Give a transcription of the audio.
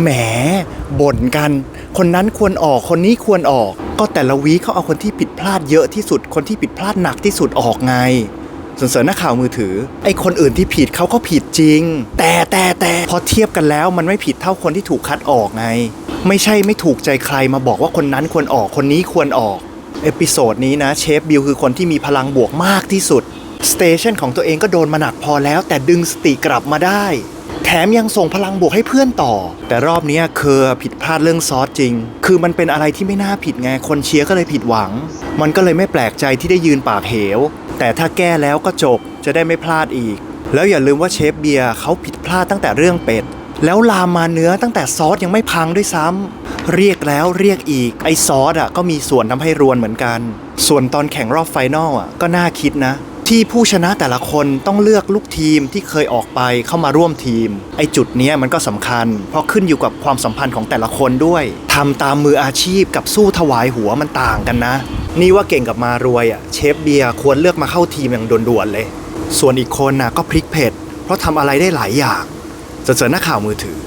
แหมบ่นกัน คนนั้นควรออกคนนี้ควรออก ก็แต่ละวีเขาเอาคนที่ผิดพลาดเยอะที่สุด คนที่ผิดพลาดหนักที่สุดออกไงส่วนเสริญนักข่าวมือถือ ไอคนอื่นที่ผิดเขาก็ผิดจริง แต่แต่แต่พอเทียบกันแล้วมันไม่ผิดเท่าคนที่ถูกคัดออกไง ไม่ใช่ไม่ถูกใจใครมาบอกว่าคนนั้นควรออกคนนี้ควรออก เอพิโซดนี้นะเชฟบิลคือคนที่มีพลังบวกมากที่สุดสเตชันของตัวเองก็โดนมาหนักพอแล้ว แต่ดึงสติกลับมาได้ แถมยังส่งพลังบวกให้เพื่อนต่อ แต่รอบนี้เคอผิดพลาดเรื่องซอสจริง คือมันเป็นอะไรที่ไม่น่าผิดไงคนเชียร์ก็เลยผิดหวัง มันก็เลยไม่แปลกใจที่ได้ยืนปากเหว แต่ถ้าแก้แล้วก็จบจะได้ไม่พลาดอีก แล้วอย่าลืมว่าเชฟเบียร์เขาผิดพลาดตั้งแต่เรื่องเป็ดแล้วลามมาเนื้อตั้งแต่ซอสยังไม่พังด้วยซ้ำเรียกแล้วเรียกอีกไอ้ซอสอะก็มีส่วนทำให้รวนเหมือนกัน ส่วนตอนแข่งรอบไฟนอลอะก็น่าคิดนะ ที่ผู้ชนะแต่ละคนต้องเลือกลูกทีมที่เคยออกไปเข้ามาร่วมทีม ไอ้จุดนี้มันก็สำคัญ เพราะขึ้นอยู่กับความสัมพันธ์ของแต่ละคนด้วยทำตามมืออาชีพกับสู้ถวายหัวมันต่างกันนะ นี่ว่าเก่งกับมารวยอะเชฟเบียร์ควรเลือกมาเข้าทีมอย่างด่วนๆเลย ส่วนอีกคนน่ะก็พลิกเผ็ดเพราะทำอะไรได้หลายอย่างเสนอนักข่าวมือถือ